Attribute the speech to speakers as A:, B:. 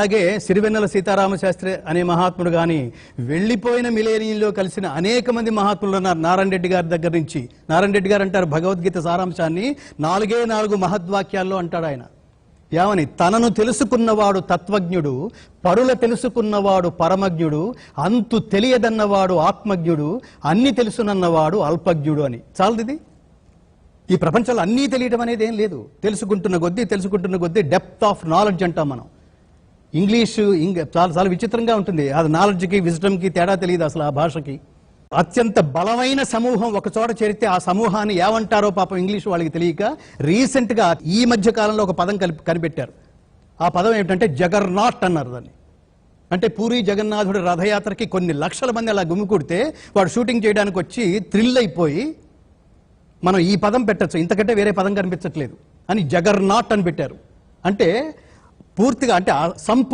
A: అలాగే సిరివెన్నెల సీతారామ శాస్త్రి అనే మహాత్ముడు గాని వెళ్ళిపోయిన మిలేనియంలో కలిసిన అనేక మంది మహాత్ములు ఉన్నారు. నారాయణ రెడ్డి గారి దగ్గర నుంచి. నారాయణ రెడ్డి గారు అంటారు భగవద్గీత సారాంశాన్ని నాలుగే నాలుగు మహద్వాక్యాల్లో అంటాడు ఆయన. ఏమని? తనను తెలుసుకున్నవాడు తత్వజ్ఞుడు పరుల తెలుసుకున్నవాడు పరమజ్ఞుడు అంతు తెలియదన్నవాడు ఆత్మజ్ఞుడు అన్ని తెలుసునన్నవాడు అల్పజ్ఞుడు అని. చాలదిది? ఈ ప్రపంచంలో అన్నీ తెలియటం అనేది ఏం లేదు. తెలుసుకుంటున్న కొద్దీ తెలుసుకుంటున్న కొద్దీ డెప్త్ ఆఫ్ నాలెడ్జ్ అంటాం మనం. ఇంగ్లీషు ఇంగ్ చాలా చాలా విచిత్రంగా ఉంటుంది. అది నాలెడ్జ్కి విజడంకి తేడా తెలియదు అసలు ఆ భాషకి. అత్యంత బలమైన సమూహం ఒక చోట చేరితే ఆ సమూహాన్ని ఏమంటారో పాపం ఇంగ్లీష్ వాళ్ళకి తెలియక రీసెంట్గా ఈ మధ్య కాలంలో ఒక పదం కలిపి కనిపెట్టారు. ఆ పదం ఏమిటంటే జగర్నాట్ అన్నారు దాన్ని. అంటే పూరి జగన్నాథుడి రథయాత్రకి కొన్ని లక్షల మంది అలా గుమికూడితే వాడు షూటింగ్ చేయడానికి వచ్చి థ్రిల్ అయిపోయి మనం ఈ పదం పెట్టచ్చు. ఇంతకంటే వేరే పదం కనిపించట్లేదు అని జగర్నాట్ అని పెట్టారు. అంటే పూర్తిగా అంటే సంపూర్ణ